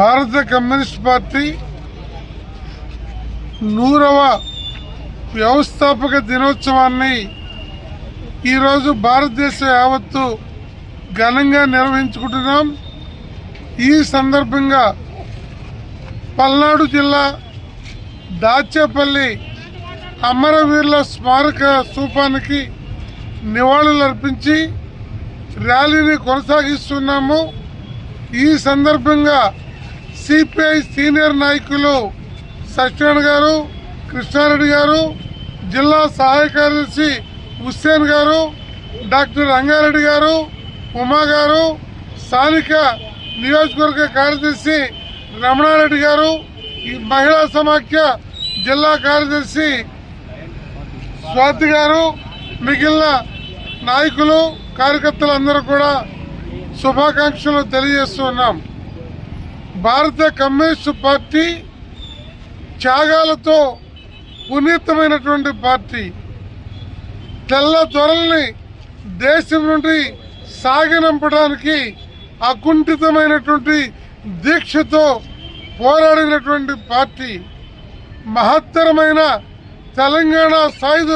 భారత communist party నూరవ వ్యవస్థాపక దినోత్సవాన్ని ఈరోజు భారతదేశ యావత్తు ఘనంగా నిర్వహించుకుంటున్నాం. ఈ సందర్భంగా పల్నాడు జిల్లా దాచేపల్లి అమరవీరుల స్మారక స్థూపానికి నివాళులు అర్పించి ర్యాలీని కొనసాగిస్తున్నాము. ఈ సందర్భంగా సిపిఐ సీనియర్ నాయకులు సత్యనారాయణ గారు కృష్ణారెడ్డి గారు జిల్లా సహాయ కార్యదర్శి హుస్సేన్ గారు డాక్టర్ రంగారెడ్డి గారు ఉమా గారు స్థానిక నియోజకవర్గ కార్యదర్శి రమణారెడ్డి గారు ఈ మహిళా సమాఖ్య జిల్లా కార్యదర్శి స్వాతి గారు మిగిలిన నాయకులు కార్యకర్తలందరూ కూడా శుభాకాంక్షలు తెలియజేస్తున్నాం భారత కమ్యూనిస్టు పార్టీ త్యాగాలతో పునీతమైనటువంటి పార్టీ. తెల్ల త్వరల్ని దేశం నుండి సాగనంపడానికి అకుంఠితమైనటువంటి దీక్షతో పోరాడినటువంటి పార్టీ. మహత్తరమైన తెలంగాణ సాయుధ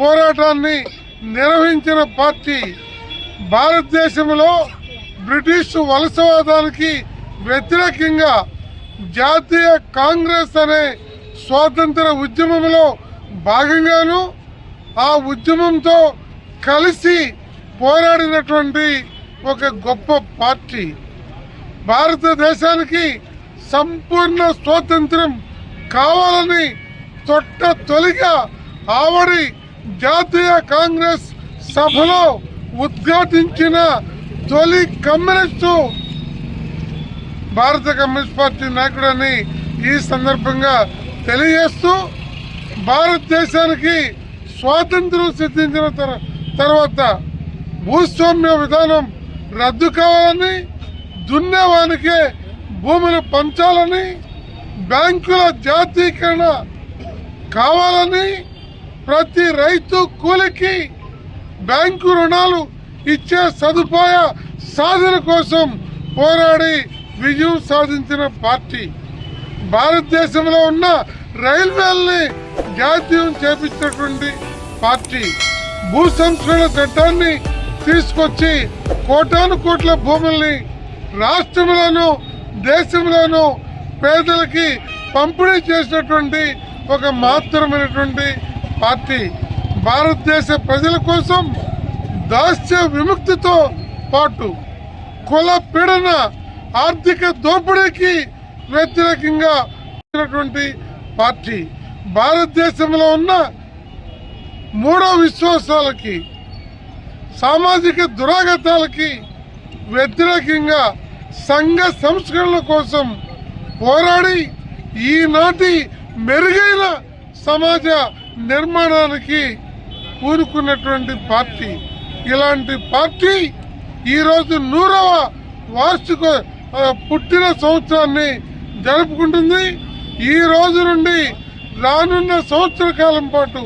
పోరాటాన్ని నిర్వహించిన పార్టీ. భారతదేశంలో బ్రిటిష్ వలసవాదానికి వ్యతిరేకంగా జాతీయ కాంగ్రెస్ అనే స్వాతంత్ర ఉద్యమంలో భాగంగాను ఆ ఉద్యమంతో కలిసి పోరాడినటువంటి ఒక గొప్ప పార్టీ. భారతదేశానికి సంపూర్ణ స్వాతంత్రం కావాలని తొట్ట తొలిగా ఆవడి జాతీయ కాంగ్రెస్ సభలో ఉద్ఘాటించిన తొలి కమ్యూనిస్టు భారత కమ్యూనిస్ట్ పార్టీ నాయకుడని ఈ సందర్భంగా తెలియజేస్తూ భారతదేశానికి స్వాతంత్రం సిద్ధించిన తర్వాత భూస్వామ్య విధానం రద్దు కావాలని దున్నేవానికే భూములు పంచాలని బ్యాంకుల జాతీకరణ కావాలని ప్రతి రైతు కూలికి బ్యాంకు రుణాలు ఇచ్చే సదుపాయ సాధన కోసం పోరాడి విజయం సాధించిన పార్టీ భారతదేశంలో ఉన్న రైల్వేల్ని జాతీయం చేపించినటువంటి పార్టీ భూ సంస్కరణ చట్టాన్ని తీసుకొచ్చి కోటాను కోట్ల భూముల్ని రాష్ట్రంలోనూ దేశంలోనూ పేదలకి పంపిణీ చేసినటువంటి ఒక మహత్తరమైనటువంటి పార్టీ. భారతదేశ ప్రజల కోసం దాస్య విముక్తితో పాటు కుల పీడన ఆర్థిక దోపిడీకి వ్యతిరేకంగా ఉన్నటువంటి పార్టీ భారతదేశంలో ఉన్న మూడో విశ్వాసాలకి సామాజిక దురాగతాలకి వ్యతిరేకంగా సంఘ సంస్కరణల కోసం పోరాడి ఈనాటి మెరుగైన సమాజ నిర్మాణానికి కూరుకున్నటువంటి పార్టీ. ఇలాంటి పార్టీ ఈరోజు నూరవ వార్షిక పుట్టిన సంవత్సరాన్ని జరుపుకుంటుంది. ఈ రోజు నుండి రానున్న సంవత్సర కాలం పాటు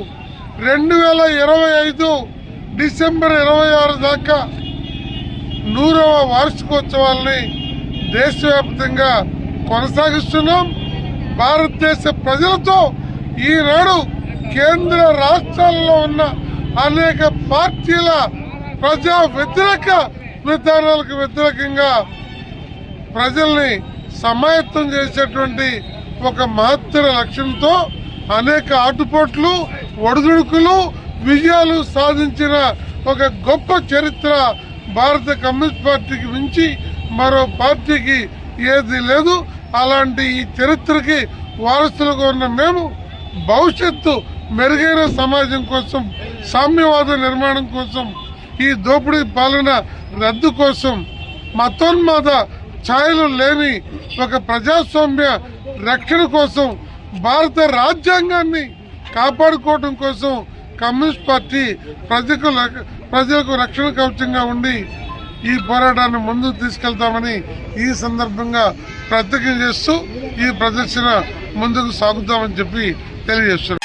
రెండు వేల ఇరవై ఐదు డిసెంబర్ ఇరవై ఆరు దాకా నూరవ వార్షికోత్సవాల్ని దేశవ్యాప్తంగా కొనసాగిస్తున్నాం. భారతదేశ ప్రజలతో ఈనాడు కేంద్ర రాష్ట్రాల్లో ఉన్న అనేక పార్టీల ప్రజా వ్యతిరేక విధానాలకు వ్యతిరేకంగా ప్రజల్ని సమాయత్తం చేసేటువంటి ఒక మహత్తర లక్ష్యంతో అనేక ఆటుపోట్లు ఒడిదుడుకులు విజయాలు సాధించిన ఒక గొప్ప చరిత్ర భారత కమ్యూనిస్ట్ పార్టీకి మించి మరో పార్టీకి ఏది లేదు. అలాంటి ఈ చరిత్రకి వారసులుగా ఉన్న మేము భవిష్యత్తు మెరుగైన సమాజం కోసం సామ్యవాద నిర్మాణం కోసం ఈ దోపిడీ పాలన రద్దు కోసం మతోన్మాద ఛాయలు లేని ఒక ప్రజాస్వామ్య రక్షణ కోసం భారత రాజ్యాంగాన్ని కాపాడుకోవడం కోసం కమ్యూనిస్ట్ పార్టీ ప్రజలకు ప్రజలకు రక్షణ కవచంగా ఉండి ఈ పోరాటాన్ని ముందుకు తీసుకెళ్తామని ఈ సందర్భంగా ప్రత్యేకం చేస్తూ ఈ ప్రదర్శన ముందుకు సాగుతామని చెప్పి తెలియజేస్తున్నారు